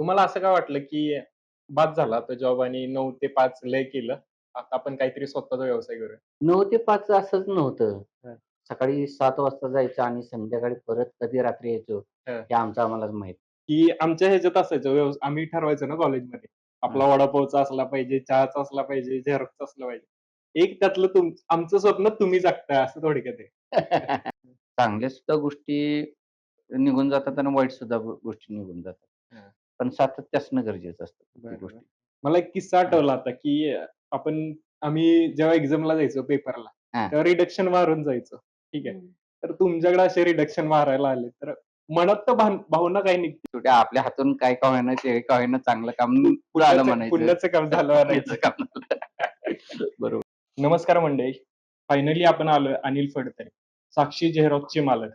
तुम्हाला असं का वाटलं, की बास झाला आता जॉब आणि 9 ते 5 लय केलं. आता आपण काहीतरी स्वतःचा व्यवसाय करूया? 9 ते 5 असंच नव्हतं. हं. सकाळी 7 वाजता जायचं आणि संध्याकाळी परत कधी रात्री यायचो, हं. हे आमचं आम्हालाच माहीत. की आमच्या ह्याच्यात असायचं आम्ही ठरवायचो ना कॉलेजमध्ये. आपला. वडापावचा असला पाहिजे, चहाचा असला पाहिजे, झेरॉक्सचा असला पाहिजे. एक त्यातलं तुम आमचं स्वप्न तुम्ही जगताय असं थोडक्यात आहे. चांगल्या सुद्धा गोष्टी निघून जातात आणि वाईट सुद्धा गो गोष्टी निघून जातात. हां. पण सातत्य असणं गरजेचं असतं. मला एक किस्सा आठवला आता, की आपण आम्ही जेव्हा एक्झामला जायचो पेपरला. तेव्हा रिडक्शन मारून जायचो. ठीक आहे. तर तुमच्याकडे असे रिडक्शन मारायला आले, तर मनात तर भावना काय निघते? आपल्या हातून काय का होईना, जे का होईना चांगलं काम झालं पुण्याचं म्हणायचं. पुण्याचं काम झालं म्हणायचं. काम. बरोबर. नमस्कार मंडळी. फायनली आपण आलोय अनिल फडतरे, साक्षी झेरॉक्सचे मालक.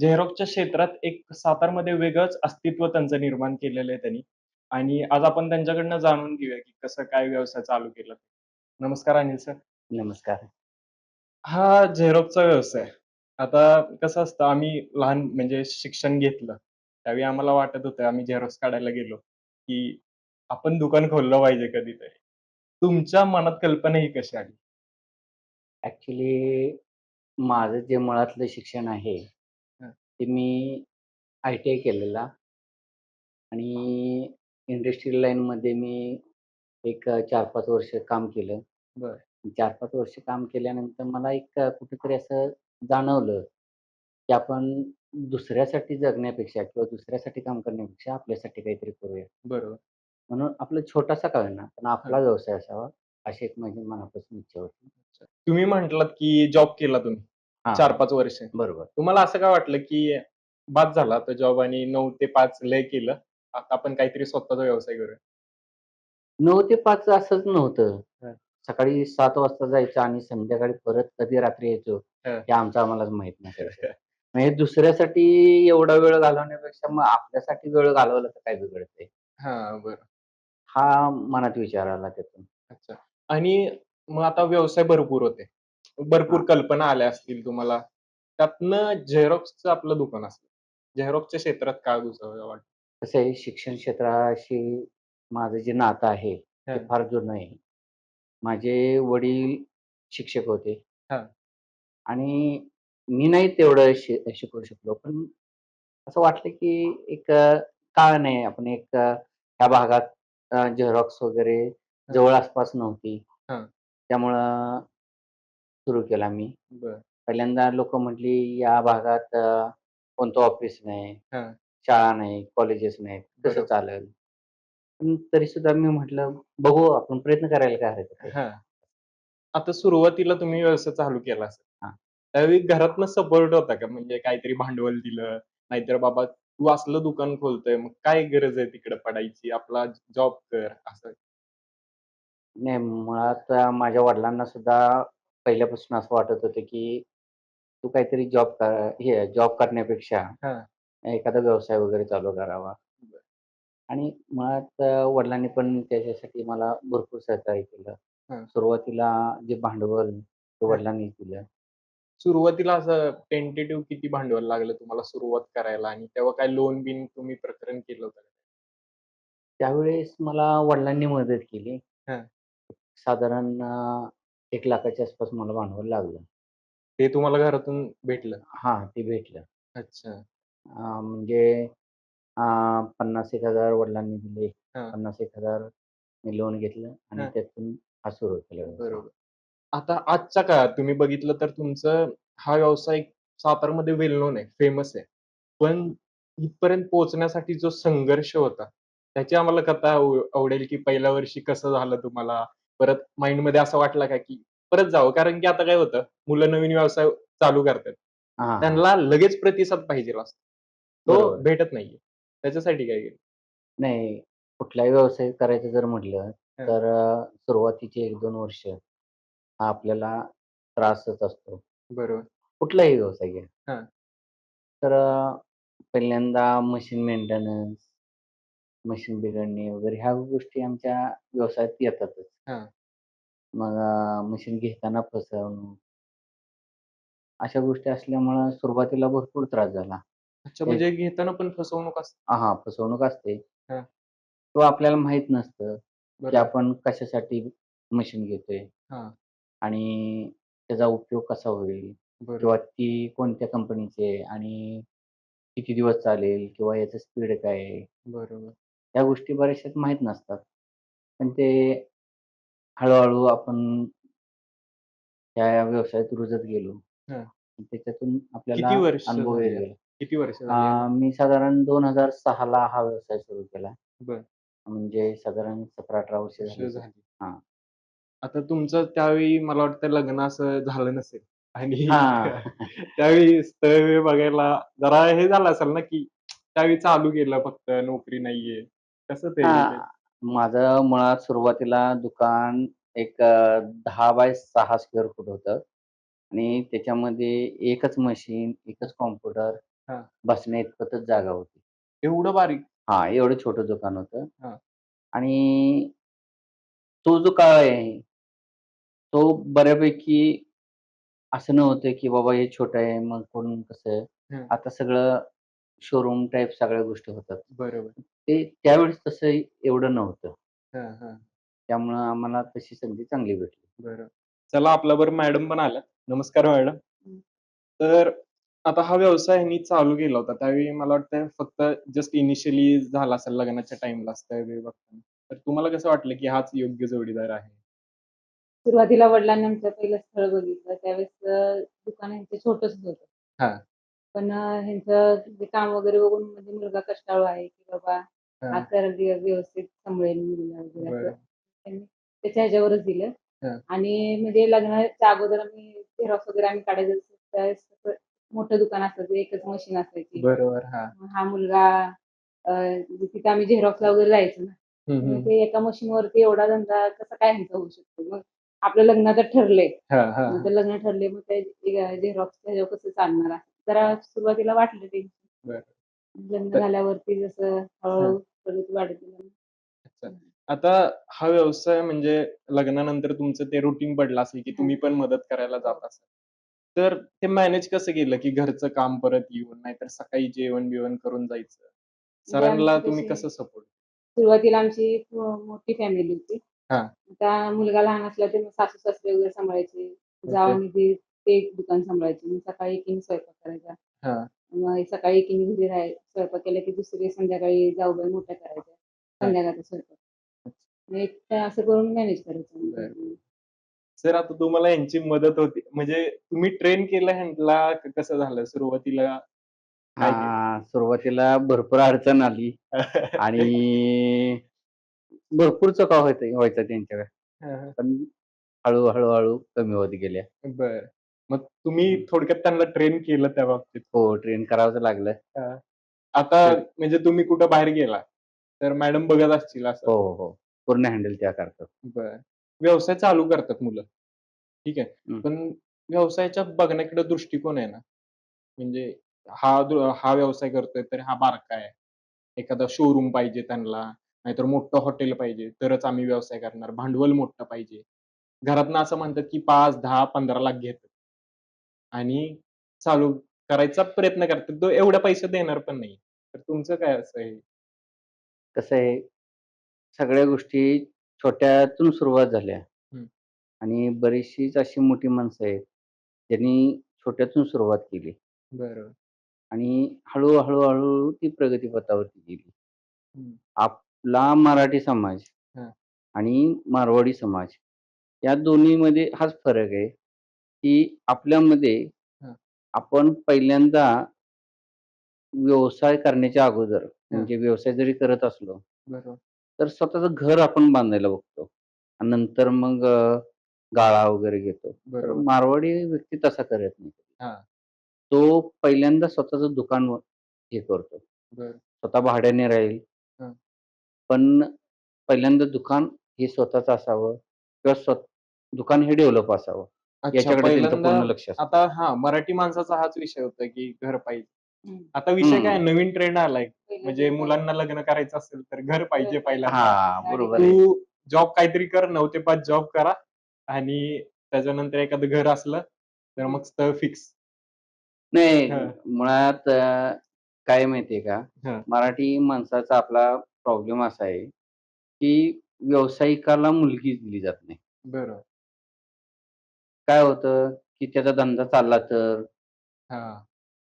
झेरॉक्सच्या क्षेत्रात एक सातारमध्ये वेगळंच अस्तित्व त्यांचं निर्माण केलेलं आहे त्यांनी आणि आज आपण त्यांच्याकडनं जाणून घेऊया, की कसं काय व्यवसाय चालू केला. नमस्कार अनिल सर. नमस्कार. हा झेरॉक्सचा व्यवसाय. आता कसं असतं आम्ही लहान म्हणजे शिक्षण घेतलं. त्यावेळी आम्हाला वाटत होतं आम्ही झेरॉक्स काढायला गेलो, की आपण दुकान खोललं पाहिजे कधीतरी. तुमच्या मनात कल्पना ही कशी आली? ॲक्चुअली माझं जे मुळातलं शिक्षण आहे, ते मी आय-टी-आय केलेला आणि इंडस्ट्रियल लाईनमध्ये मी एक अ, 4-5 वर्ष काम केलं. बरं. 4-5 वर्ष काम केल्यानंतर मला एक कुठेतरी असं जाणवलं, की आपण दुसऱ्यासाठी जगण्यापेक्षा किंवा दुसऱ्यासाठी काम करण्यापेक्षा आपल्यासाठी काहीतरी करूया. बरोबर. म्हणून आपला छोटासा का होईना, पण आपला. व्यवसाय असावा, अशी एक माझी मनापासून इच्छा होती. तुम्ही म्हटलात, की जॉब केला तुम्ही हां. 4-5 वर्ष. बरोबर. तुम्हाला असं का वाटलं, की बास झाला आता जॉब आणि 9 ते 5 लय केलं. आता आपण काहीतरी स्वतःचा व्यवसाय करूया? 9 ते 5 असंच नव्हतं. हं. सकाळी 7 वाजता जायचं आणि संध्याकाळी परत कधी रात्री यायचो, हं. हे आमचं आम्हालाच माहीत नसायचं. म्हणजे दुसऱ्यासाठी एवढा वेळ घालवण्यापेक्षा मग आपल्यासाठी वेळ घालवला तर काय बिघडतंय? हां, बरं. हा मनात विचार आला त्यातून. अच्छा. आणि मग आता व्यवसाय भरपूर होते. भरपूर. कल्पना आल्या असतील तुम्हाला. त्यातनं झेरॉक्सचं आपलं दुकान असलं. झेरॉक्सच्या क्षेत्रात काय घुसावं वाटतं? कसं आहे शिक्षण क्षेत्राशी माझं जे नातं आहे, ते हं. फार जुनं आहे. माझे वडील शिक्षक होते. हां. आणि मी नाही तेवढं शि शिकवू शकलो. पण असं वाटलं, की एक अ, का नाही आपण एक अ, ह्या भागात झेरॉक्स वगैरे. जवळ आसपास नव्हती. हां. त्यामुळं सुरू केला मी. बरं. पहिल्यांदा लोकं म्हटली, "या भागात अ, कोणतं ऑफिस नाही, हां. शाळा नाही, कॉलेजेस नाहीत, कसं बरोबर. चालेल?" पण तरीसुद्धा मी म्हटलं, "बघू आपण प्रयत्न करायला काय हरकत आहे?" हां. आता सुरुवातीला तुम्ही व्यवसाय चालू केला असेल. हां. त्यावेळी घरातनं सपोर्ट होता का? म्हणजे काहीतरी भांडवल दिलं, नाहीतर बाबा तू असलं दुकान खोलतोय, मग काय गरज आहे तिकडे पडायची, आपला जॉब कर असं? नाही, मुळात अ, माझ्या वडिलांना सुद्धा पहिल्यापासून असं वाटत होतं, की तू काहीतरी जॉब कर हे जॉब करण्यापेक्षा हां. एखादा व्यवसाय वगैरे चालू करावा. बरं. आणि मुळात अ, वडिलांनी पण त्याच्यासाठी मला भरपूर सहकार्य केलं. हां. सुरुवातीला जे भांडवल ते हां. वडिलांनीच दिलं. सुरुवातीला असं टेंटेटिव्ह किती भांडवल लागलं तुम्हाला सुरुवात करायला आणि तेव्हा काय लोन-बिन तुम्ही प्रकरण केलं होतं का? त्यावेळेस मला वडिलांनी मदत केली. हां. साधारण अ, 1,00,000च्या आसपास मला भांडवल लागलं. ते तुम्हाला घरातून भेटलं? हां, ते भेटलं. अच्छा. अ, म्हणजे अ, 50,000-1,000 वडिलांनी दिले. हां. 50,000-1,000 मी लोन घेतलं आणि हां. त्यातून हा सुरू केला व्यवसाय. बरोबर. आता आजच्या काळात तुम्ही बघितलं तर तुमचं हा व्यवसाय सातारमध्ये वेल नोन आहे, फेमस आहे. पण इथपर्यंत पोहोचण्यासाठी जो संघर्ष होता, त्याची आम्हाला कथा आव आवडेल, की पहिल्या वर्षी कसं झालं तुम्हाला? परत माइंडमध्ये असं वाटलं का, की परत जावं? कारण की आता काय होतं, मुलं नवीन व्यवसाय चालू करतात. त्यांना लगेच प्रतिसाद पाहिजेल असतो. तो. भेटत नाहीये. त्याच्यासाठी काय केलं? नाही, कुठलाही व्यवसाय करायचं जर म्हटलं. तर सुरुवातीचे 1-2 वर्ष हा आपल्याला त्रासच असतो. बरोबर. कुठलाही व्यवसाय घ्या. तर पहिल्यांदा मशीन मेंटेनन्स, मशीन बिघडणे वगैरे ह्या गोष्टी आमच्या व्यवसायात येतातच. हां. मग अ, मशीन घेताना फसवणूक अशा गोष्टी असल्यामुळं सुरुवातीला भरपूर त्रास झाला. अच्छा, एक म्हणजे घेताना पण फसवणूक असते? हां, हां, फसवणूक असते. हां. किंवा आपल्याला माहीत नसतं की बरोबर. आपण कशासाठी मशीन घेतोय हां. आणि त्याचा उपयोग कसा होईल किंवा बरोबर. ती कोणत्या कंपनीची आहे आणि किती दिवस चालेल किंवा याचं स्पीड काय आहे? बरोबर. ह्या गोष्टी बऱ्याचशा माहीत नसतात. पण ते हळू-हळू आपण त्या व्यवसायात रुजत गेलो. हां. त्याच्यातून आपल्याला किती वर्ष अनुभव झाली. आता? किती वर्ष झाली अ? मी साधारण 2006 ला हा व्यवसाय सुरू केला. बरं. म्हणजे साधारण 17-18 वर्ष वर्ष झाली. झाली. हां. आता तुमचं त्यावेळी मला वाटतं लग्न असं झालं नसेल आणि हां. त्यावेळी स्थळ बघायला जरा हे झालं असेल ना, की त्यावेळी चालू केलं फक्त नोकरी नाहीये. कसं ते? हां. माझं मुळात सुरुवातीला दुकान एक अ, 10 बाय 6 स्क्वेअर फूट होतं आणि त्याच्यामध्ये एकच मशीन, एकच कॉम्प्युटर, हां. बसण्या इतपतच जागा होती. एवढं बारीक? हां, एवढं छोटं दुकान होतं. हां. आणि तो जो काळ आहे, तो बऱ्यापैकी असं नव्हतं, की बाबा हे छोटं आहे, मग कोण कसं हं. आता सगळं शोरूम टाइप सगळ्या गोष्टी होतात. बरोबर. ते त्यावेळेस तसं एवढं नव्हतं. हां, हां. त्यामुळं आम्हाला तशी संधी चांगली भेटली. बरं. चला आपल्याबरोबर मॅडम पण आल्यात. नमस्कार मॅडम. हं. तर आता हा व्यवसाय ह्यांनी चालू केला होता. त्यावेळी मला वाटतं फक्त जस्ट इनिशियली झाला असेल लग्नाच्या टाईमलाच त्यावेळी बघताना. तर तुम्हाला कसं वाटलं, की हाच योग्य जोडीदार आहे? सुरुवातीला वडिलांनी आमच्या पहिलं स्थळ बघितलं. त्यावेळेस अ, दुकान छोटंच होतं. हां. पण ह्यांचं जे काम वगैरे बघून म्हणजे मुलगा कष्टाळू आहे, की बाबा हा हां. व्य व्यवस्थित सांभाळेल मुलीला वगैरे असं बरं. त्यांनी त्याच्या ह्याच्यावरच दिलं. आणि म्हणजे लग्नाच्या अगोदर आम्ही झेरॉक्स वगैरे आम्ही काढायचो त्यावेळेस मोठं दुकान असायचं, एकच मशीन असायची. बरोबर. हां. मग हा मुलगा अ, तिथे आम्ही झेरॉक्सला वगैरे जायचो ना. मग. ते एका मशीनवरती एवढा धंदा कसा काय ह्यांचा होऊ शकतो? मग आपलं लग्न आता ठरलंय. हां, हां, मग हां. ते लग्न ठरले मग ते ह्याच्यावर कसं चालणार? जरा सुरुवातीला वाटलं टेन्शन. बरं. लग्न झाल्यावरती जसं. हळू-हळू प्रगती वाढत गेली. आता हा व्यवसाय म्हणजे लग्नानंतर तुमचं ते रुटीन पडलं असेल, की. तुम्ही पण मदत करायला. जात असाल. तर ते मॅनेज कसं केलं, की घरचं काम परत येऊन, नाहीतर सकाळी जेवण-बिवण करून जायचं. म्हणजे सरांना आमची तुम्ही कसं सपोर्ट सुरुवातीला आमची मोठी फॅमिली होती. आता मुलगा लहान असला तर मग सासू-सासरे वगैरे सांभाळायचे. दीर ते एक दुकान सांभाळायचे. मग सकाळी एकीने स्वयंपाक करायचा. हां. मग सकाळी एकीने घरी राहाय स्वयंपाक केला, की दुसरी संध्याकाळी जाऊबाई मोठ्या करायच्या. संध्याकाळचा स्वयंपाक. मग एक असं करून मॅनेज करायचो बरं. दोघी. सर आता तुम्हाला ह्यांची मदत होती. म्हणजे तुम्ही ट्रेन केलं ह्यांना क कसं झालं सुरुवातीला काय केलं? हां, सुरुवातीला भरपूर अडचण आली आणि भरपूर चुका व्हायच्या व्हायच्या त्यांच्याकडे. हां, हां. पण हळू, हळू-हळू कमी होत गेल्या. बरं. मग तुम्ही. थोडक्यात त्यांना ट्रेन केलं त्या बाबतीत. हो, ट्रेन करावंच लागलं. आता तर म्हणजे तुम्ही कुठं बाहेर गेला, तर मॅडम बघत असतील असं. हो, हो, हो. पूर्ण हँडल त्या करतात. बरं. व्यवसाय चालू करतात मुलं. ठीक आहे. पण व्यवसायाच्या बघण्याकडे दृष्टिकोन आहे ना, म्हणजे हा दु हा व्यवसाय करतोय तर हा बारका आहे. एखादा शोरूम पाहिजे त्यांना, नाहीतर मोठं हॉटेल पाहिजे, तरच आम्ही व्यवसाय करणार. भांडवल मोठं पाहिजे. घरातनं असं म्हणतात, की 5, 10, 15 लाख घेतात. आणि चालू करायचा प्रयत्न करतात. तो एवढे पैसे देणार पण नाही. तर तुमचं काय असं आहे? कसं आहे, सगळ्या गोष्टी छोट्यातून सुरुवात झाल्या. आणि बरीचशीच अशी मोठी माणसं आहेत, ज्यांनी छोट्यातून सुरुवात केली बरोबर. आणि हळू, हळू-हळू ती प्रगतीपथावरती गेली. आपला मराठी समाज हां. आणि मारवाडी समाज या दोन्हीमध्ये हाच फरक आहे, की आपल्यामध्ये. आपण पहिल्यांदा व्यवसाय करण्याच्या अगोदर. म्हणजे व्यवसाय जरी करत असलो, बरोबर. तर स्वतःचं घर आपण बांधायला बघतो आणि नंतर मग अ, गाळा वगैरे घेतो. तर बरोबर. मारवाडी व्यक्ती तसा करत नाही. हां. तो पहिल्यांदा स्वतःचं दुकान हे करतो. बरं. स्वतः भाड्याने राहील. हां. पण पहिल्यांदा दुकान हे स्वतःचं असावं किंवा स्व दुकान हे डेव्हलप असावं. अच्छा. याच्याकडे त्यांचं पहिल्यांदा पूर्ण लक्ष असतं. आता हां, मराठी माणसाचा हाच विषय होता, की घर पाहिजे. आता विषय काय. नवीन ट्रेंड आलाय. पहिलं म्हणजे मुलांना लग्न करायचं असेल तर घर पाहिजे पहिल्यांदा. हां, बरोबर आहे. तू जॉब काहीतरी कर 9 ते 5 जॉब करा आणि त्याच्यानंतर एखादं घर असलं, तर मग स्थळ फिक्स. नाही, हां. मुळात अ, काय आहे माहिती आहे का? मराठी माणसाचा आपला प्रॉब्लेम असा आहे, की व्यावसायिकाला मुलगी दिली जात नाही. बरोबर. काय होतं, की त्याचा धंदा चालला तर? हां.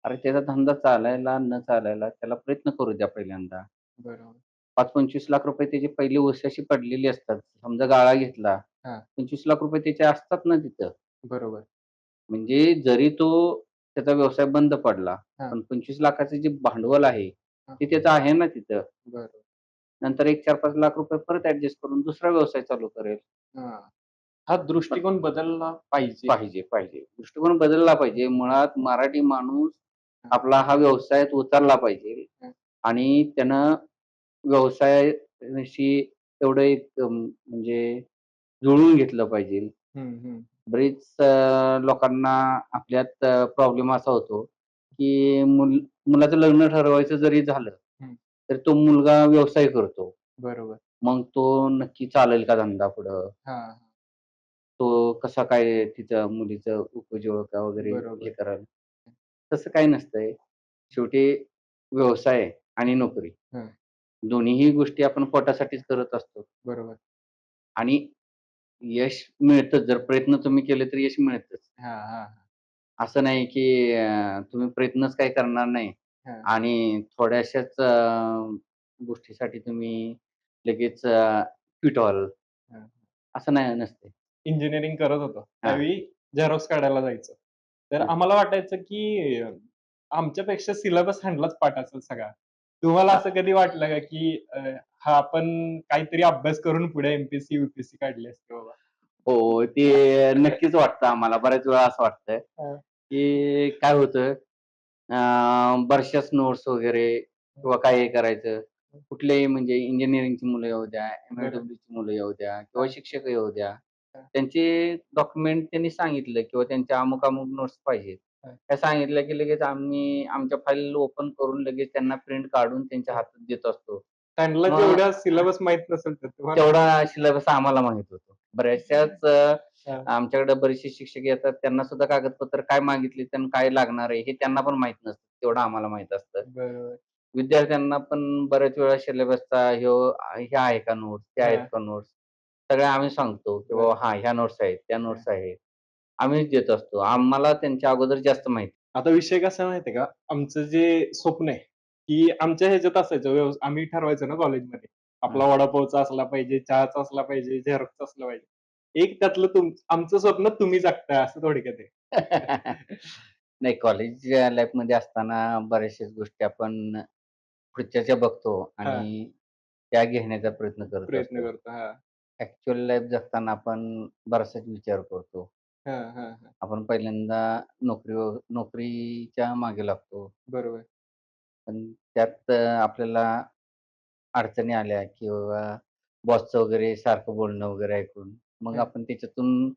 अरे त्याचा धंदा चालायला न चालायला त्याला प्रयत्न करू द्या पहिल्यांदा. बरोबर. 5-25 लाख रुपये त्याचे पहिले उश्याशी पडलेले असतात. समजा गाळा घेतला, हां. 25 लाख रुपये त्याचे असतात ना तिथं. बरोबर. म्हणजे जरी तो त्याचा व्यवसाय बंद पडला, हां. पण 25 लाखाचं जे भांडवल आहे, हां. ते त्याचं आहे ना तिथं. बरोबर. नंतर एक 4-5 लाख रुपये परत ॲडजस्ट करून दुसरा व्यवसाय चालू करेल. हां. हा दृष्टिकोन बदलला पाहिजे. पाहिजे, पाहिजे. दृष्टिकोन बदलला पाहिजे. मुळात मराठी माणूस. आपला हा व्यवसायात उतरला पाहिजे. आणि त्यानं व्यवसायाशी तेवढं एक म्हणजे जुळवून घेतलं पाहिजे. बरेच लोकांना आपल्यात प्रॉब्लेम असा होतो, की मुल मुलाचं लग्न ठरवायचं जरी झालं. तर तो मुलगा व्यवसाय करतो. बरोबर. मग तो नक्की चालेल का धंदा पुढं? तो कसा काय तिचं मुलीचं उपजीविका वगैरे बरोबर. हे कराल? तसं काही नसतंय. शेवटी व्यवसाय आणि नोकरी हं. दोन्हीही गोष्टी आपण पोटासाठीच करत असतो. बरोबर. आणि यश मिळतंच. जर प्रयत्न तुम्ही केले तर यश मिळतंच. हां, हां, हां. असं नाही की अ, तुम्ही प्रयत्नच काही करणार नाही हां. आणि थोड्याशाच अ, गोष्टीसाठी तुम्ही लगेच अ, क्विट व्हाल. हां. असं नाही नसते. इंजिनिअरिंग करत होतो. हां. त्यावेळी झेरॉक्स काढायला जायचो. तर हं. आम्हाला वाटायचं की आमच्यापेक्षा सिलेबस ह्यांलाच पाठ असेल सगळा. तुम्हाला असं कधी वाटलं का की हा आपण काहीतरी अभ्यास करून पुढे एम-पी-एस-सी, यू-पी-एस-सी काढली असती बाबा? हो, ते नक्कीच वाटतं आम्हाला. बऱ्याच वेळा असं वाटतं, हां. की काय होतं अ, बऱ्याचशाच नोट्स वगैरे किंवा काही करायचं. कुठल्याही म्हणजे इंजिनिअरिंगची मुलं येऊ द्या, बरोबर. एम-एस-डब्ल्यूची मुलं येऊ द्या किंवा हां. शिक्षक येऊ द्या. त्यांचे डॉक्युमेंट त्यांनी सांगितलं किंवा त्यांच्या अमुक-अमुक नोट्स पाहिजेत. हां. त्या सांगितलं की लगेच आम्ही आमच्या फाईल ओपन करून लगेच त्यांना प्रिंट काढून त्यांच्या हातात देत असतो. त्यांना मग जेवढा सिलेबस माहीत नसेल तर तुम्हाला तेवढा सिलेबस आम्हाला माहीत होतो. बऱ्याचशाच अ, हां. आमच्याकडे बरेचसे शिक्षक येतात. त्यांना सुद्धा कागदपत्र काय मागितली आणि काय लागणार आहे हे त्यांना पण माहीत नसतं. तेवढं आम्हाला माहीत असतं. बरोबर. विद्यार्थ्यांना पण बऱ्याच वेळा सिलेबसचा ह्यो हे आहे का नोट्स, ते आहेत हां. का नोट्स, सगळ्या आम्ही सांगतो, की बाबा. हां, ह्या नोट्स आहेत, त्या. नोट्स आहेत. आम्हीच देत असतो. आम्हाला त्यांच्या अगोदर जास्त माहिती. आता विषय कसा आहे माहिती आहे का? आमचं जे स्वप्न आहे, की आमच्या ह्याच्यात असायचं व्यव आम्ही ठरवायचो ना कॉलेजमध्ये. आपला. वडापावचा असला पाहिजे, चहाचा असला पाहिजे, झेरॉक्सचा असला पाहिजे. एक त्यातलं तुम आमचं स्वप्न तुम्ही जगताय असं थोडक्यात आहे. नाही कॉलेज लाईफमध्ये असताना बऱ्याचशाच गोष्टी आपण पुढच्याच्या बघतो. आणि त्या घेण्याचा प्रयत्न करत प्रयत्न. करतो. हां. ॲक्चुअल लाईफ जगताना आपण बराचसाच विचार करतो. हां, हां, हां. आपण पहिल्यांदा नोकरी व नोकरीच्या मागे लागतो. बरोबर. पण त्यात अ, आपल्याला अडचणी आल्या किंवा बॉसचं वगैरे सारखं बोलणं वगैरे ऐकून मग हं. आपण त्याच्यातून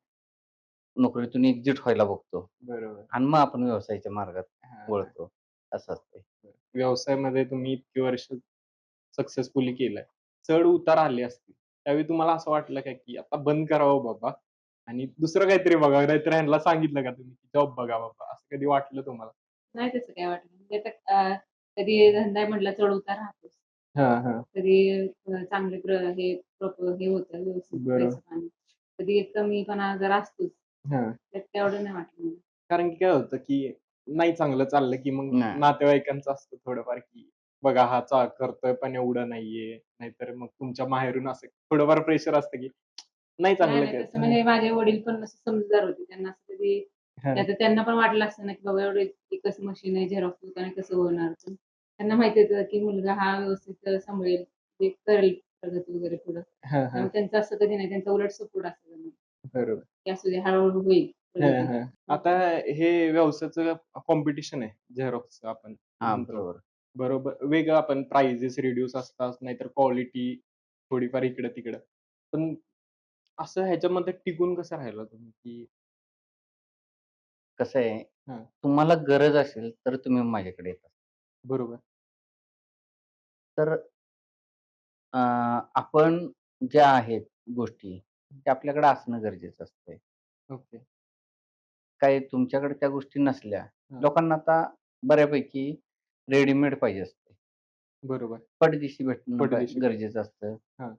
नोकरीतून एक्झिट व्हायला बघतो बरोबर. आणि मग आपण व्यवसायाच्या मार्गात हां, हां. वळतो. असं असतंय. व्यवसायामध्ये तुम्ही इतकी वर्ष सक्सेसफुली केलंय. चढ-उतार आले असतील. त्यावेळी तुम्हाला असं वाटलं का, की आता बंद करावं बाबा आणि दुसरं काहीतरी बघावं, नाहीतर ह्यांना सांगितलं का तुम्ही जॉब बघा बाबा, असं कधी वाटलं तुम्हाला? नाही तसं काही वाटलं. म्हणजे आता अ, कधी धंदा म्हटलं चढ-उतार राहतोच. हां, हां. कधी अ, चांगले प्र हे प्रॉप हे होतं व्यवस्थित बरोबर. पैसा-पाणी. कधी कमीपणा जरा असतोच. हां. त्यात तेवढं नाही वाटलं मला. कारण की काय होतं, की नाही चांगलं चाललं, की मग नाही. नातेवाईकांचं असतं थोडंफार, की बघा हा चा करतोय पण एवढं नाहीये. नाहीतर मग तुमच्या माहेरून असं थोडंफार प्रेशर असतं, की नाही चांगलं नाही. केलं. तसं म्हणजे माझे वडील पण असे समजूतदार होते. त्यांना असं कधी हां. आता त्यांना पण वाटलं असतं ना, की बाबा एवढं एकच मशीन आहे झेरॉक्स दुकान आहे कसं होणार? पण त्यांना माहिती होतं, की मुलगा हा व्यवस्थित सांभाळेल, ते करेल प्रगती वगैरे पुढं. हां, हां. त्यामुळे त्यांचं असं कधी नाही. त्यांचा उलट सपोर्ट असतो त्यांना, बरोबर. की असू दे हळू-हळू होईल हां, प्रगती. हां. आता हे व्यवसायाचं कॉम्पिटिशन आहे झेरॉक्सचं आपण हां, म्हणतो. बरोबर. बरोबर. वेगळं आपण प्राइजेस रिड्यूस असतात, नाहीतर क्वालिटी थोडीफार इकडं-तिकडं. पण असं ह्याच्यामध्ये टिकून कसं राहिला तुम्ही, की कसं आहे, हां. तुम्हाला गरज असेल तर तुम्ही माझ्याकडे येता. बरोबर. तर अ, आपण ज्या आहेत गोष्टी, त्या आपल्याकडे असणं गरजेचं असतंय. ओके. काय तुमच्याकडे त्या गोष्टी नसल्या, हां. लोकांना आता बऱ्यापैकी रेडीमेड पाहिजे असते. बरोबर. पटदिशी भेटणं पटदिशी गरजेचं असतं. हां.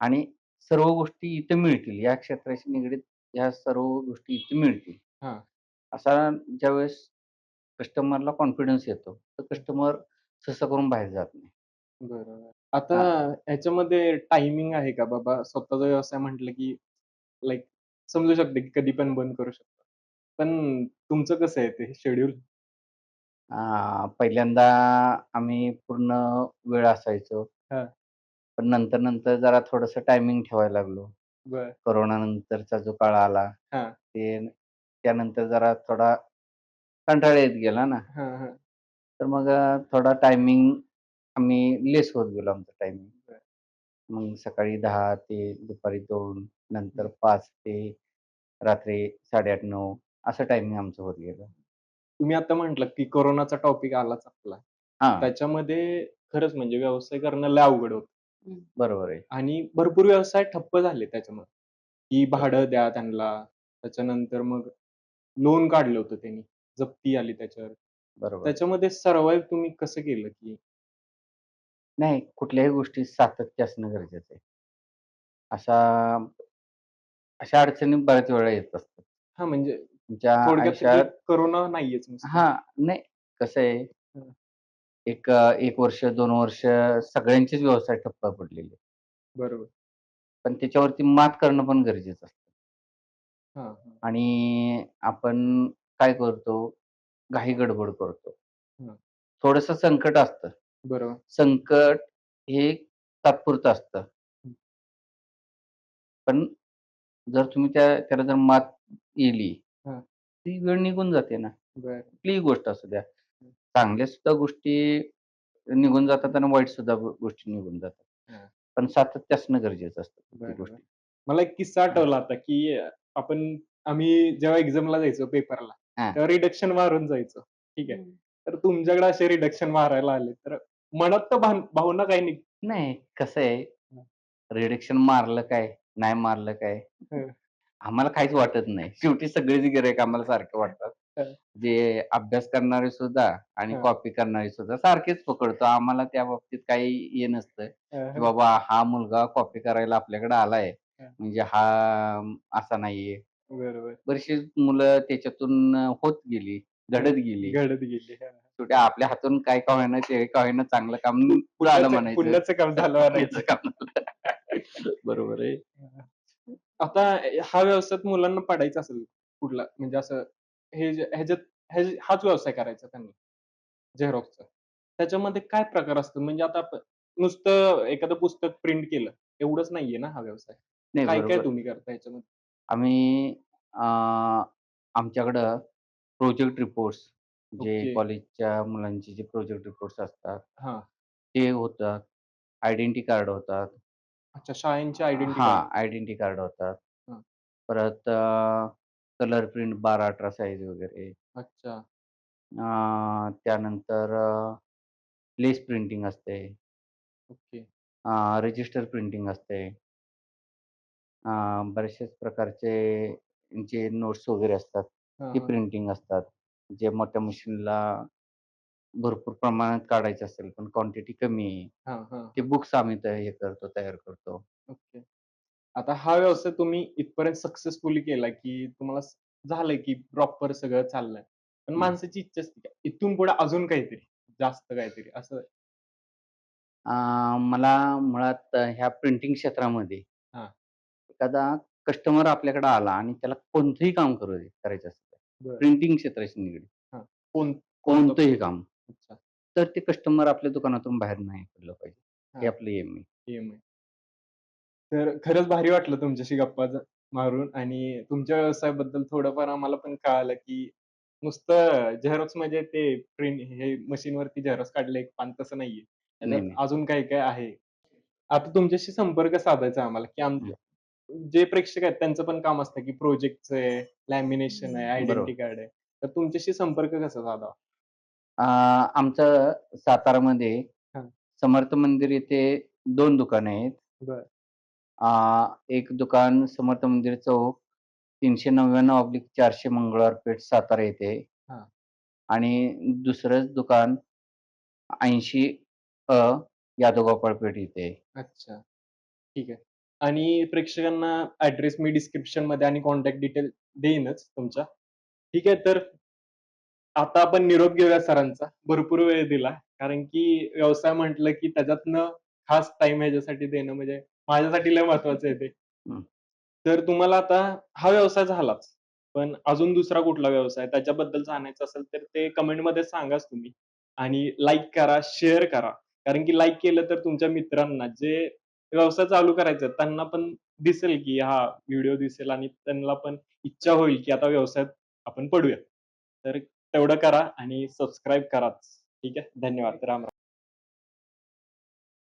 आणि सर्व गोष्टी इथे मिळतील. या क्षेत्राशी निगडीत ह्या सर्व गोष्टी इथे मिळतील. हां. असा ज्यावेळेस कस्टमरला कॉन्फिडन्स येतो, तर कस्टमर सहसा करून बाहेर जात नाही. बरोबर. आता ह्याच्यामध्ये टायमिंग आहे का बाबा स्वतःचा व्यवसाय म्हटलं की लाइक समजू शकते की कधी पण बंद करू शकतो. पण तुमचं कसं आहे ते शेड्यूल? पहिल्यांदा आम्ही पूर्ण वेळ असायचो. हां. पण नंतर-नंतर जरा थोडंसं टायमिंग ठेवायला लागलो. बरं. कोरोनानंतरचा जो काळ आला, हां. ते त्यानंतर जरा थोडा कंटाळा येत गेला ना. हां, हां. तर मग अ, थोडा टायमिंग आम्ही लेस होत गेलो आमचा टायमिंग. बरं. मग सकाळी 10 ते दुपारी 2 नंतर 5 ते रात्री 8:30-9 असं टायमिंग आमचं होत गेलं. तुम्ही आता म्हटलात की कोरोनाचा टॉपिक आलाच आपला. हां. त्याच्यामध्ये खरंच म्हणजे व्यवसाय करणं लय अवघड होतं. बरोबर आहे. आणि भरपूर व्यवसाय ठप्प झाले त्याच्यामुळे. की भाडं द्या त्यांना. त्याच्यानंतर मग लोन काढलं होतं त्यांनी. जप्ती आली त्याच्यावर. बरोबर. त्याच्यामध्ये सर्व्हाइव्ह तुम्ही कसं केलं की नाही, कुठल्याही गोष्टीत सातत्य असणं गरजेचं आहे. अशा अशा अडचणी बऱ्याच वेळा येत असतात. हां, म्हणजे तुमच्या आयुष्यात एक कोरोना नाहीयेच. हां, नाही कसं आहे हं. एक 1 वर्ष, 2 वर्ष सगळ्यांचेच व्यवसाय ठप्प पडलेले. बरोबर. पण त्याच्यावरती मात करणं पण गरजेचं असतं. हां, हां. आणि आपण काय करतो, घाई-गडबड करतो. हं. थोडंसं संकट असतं. बरोबर. संकट हे तात्पुरतं असतं. हं. पण जर तुम्ही त्या त्याला जर मात केली. ती वेळ निघून जाते ना. बरं. कुठलीही गोष्ट असू द्या. चांगल्या सुद्धा गोष्टी निघून जातात आणि वाईट सुद्धा गो गोष्टी निघून जातात. हां. पण सातत्य असणं गरजेचं असतं प्रत्येक. मला एक किस्सा आठवला आता की आपण आम्ही जेव्हा एक्झामला जायचो पेपरला, हां. तेव्हा रिडक्शन मारून जायचो. ठीक आहे. तर तुमच्याकडे असे रिडक्शन मारायला आले, तर मनात तर भान भावना काही नाही, कसं आहे. रिडक्शन मारलं काय, नाही मारलं काय, हं. आम्हाला काहीच वाटत नाही. शेवटी सगळेच गिराईक आम्हाला सारखे वाटतात. जे अभ्यास करणारे सुद्धा आणि हां. कॉपी करणारे सुद्धा सारखेच पकडतो. आम्हाला त्या बाबतीत काही हे नसतं, की. बाबा हा मुलगा कॉपी करायला आपल्याकडे आलाय, हं. म्हणजे हा अं, असा नाहीये. बरोबर. बरीचशी मुलं त्याच्यातून अ, होत गेली, घडत गेली. घडत गेली. हां. शेवटी आपल्या हातून काय का होईना, ते का होईना चांगलं काम झालं पुण्याचं म्हणायचं. पुण्याचं काम झालं म्हणायचं. पुण्याचं काम झालं. बरोबर आहे. आता हा व्यवसायात मुलांना पडायचा असेल कुठला म्हणजे असं हे जे ह्याच्यात हाच व्यवसाय करायचा त्यांनी झेरॉक्सचा. त्याच्यामध्ये काय प्रकार असतो? म्हणजे आता आपण नुसतं एखादं पुस्तक प्रिंट केलं एवढंच नाहीये ना हा व्यवसाय. नाही काय-काय बरोबर. तुम्ही करता ह्याच्यामध्ये? आम्ही अ, आमच्याकडं प्रोजेक्ट रिपोर्ट्स जे ओके. कॉलेजच्या मुलांचे जे प्रोजेक्ट रिपोर्ट्स असतात, हां. ते होतात. आयडेंटिटी कार्ड होतात. अच्छा शाळेंची आयडेंटिटी हां, कार्ड. आयडेंटिटी कार्ड होतात. हां. परत कलर प्रिंट 12-18 साइज वगैरे. अच्छा. अ, त्यानंतर लेस प्रिंटिंग असते. ओके. रजिस्टर प्रिंटिंग असते. अ, बरेचसेच प्रकारचे जे नोट्स वगैरे असतात, हां, ते हां. प्रिंटिंग असतात. जे मोठ्या मशीनला भरपूर प्रमाणात काढायचं असेल, पण क्वांटिटी कमी आहे. हां, हां, ते. बुक्स आम्ही त हे करतो, तयार करतो. ओके. आता हा व्यवसाय तुम्ही इथपर्यंत सक्सेसफुली केला, की तुम्हाला स झालंय, की प्रॉपर सगळं चाललंय. पण. माणसाची इच्छा असते, की इथून पुढे अजून काहीतरी, जास्त काहीतरी असं अ, मला मुळात ह्या प्रिंटिंग क्षेत्रामध्ये हां. एखादा कस्टमर आपल्याकडे आला आणि त्याला कोणतंही काम करू दे करायचं असेल, बरं. प्रिंटिंग क्षेत्राशी निगडीत. हां. कोण कोणतं कोणतंही काम. अच्छा. तर ते कस्टमर आपल्या दुकानातून बाहेर नाही पडलं पाहिजे. हे हां. आपलं एम आहे. एम आहे. तर खरंच भारी वाटलं तुमच्याशी गप्पा ज मारून आणि तुमच्या व्यवसायाबद्दल थोडंफार आम्हाला पण कळालं, की नुसतं झेरॉक्स म्हणजे ते प्रिंट हे मशीनवरती झेरॉक्स काढलं एक पान तसं नाहीये. नाही, त्याच्यात नाही. अजून काय-काय आहे. आता तुमच्याशी संपर्क साधायचा आहे आम्हाला, की आम हं. जे प्रेक्षक आहेत त्यांचं पण काम असतं, की प्रोजेक्टचं आहे, लॅमिनेशन आहे, आयडेंटिटी बरोबर. कार्ड आहे. तर तुमच्याशी संपर्क कसा साधावा? अ, आमचं सातारामध्ये हां. समर्थ मंदिर येथे 2 दुकानं आहेत. बरं. अ, एक दुकान समर्थ मंदिर चौक 399/400 मंगळवार पेठ सातारा येथे हां. आणि दुसरं दुकान 80 अ, यादवगोपाळ पेठ इथे आहे. अच्छा. ठीक आहे. आणि प्रेक्षकांना ऍड्रेस मी डिस्क्रिप्शनमध्ये आणि कॉन्टॅक्ट डिटेल देईनच तुमच्या ठीक आहे तर आता आपण निरोप घेऊया सरांचा. भरपूर वेळ दिला. कारण की व्यवसाय म्हटलं की त्याच्यातनं खास टाइम ह्याच्यासाठी देणं म्हणजे माझ्यासाठी लय महत्वाचं आहे ते. तर तुम्हाला आता हा व्यवसाय झालाच. पण अजून दुसरा कुठला व्यवसाय त्याच्याबद्दल जाणायचं असेल तर ते कमेंटमध्ये सांगाच तुम्ही. आणि लाईक करा शेअर करा. कारण की लाईक केलं तर तुमच्या मित्रांना जे व्यवसाय चालू करायचा आहे, त्यांना पण दिसेल की हा व्हिडिओ दिसेल आणि त्यांना पण इच्छा होईल की आता व्यवसायात आपण पडूया तर तेवढं करा आणि सबस्क्राईब कराच. ठीक आहे? धन्यवाद. राम राम.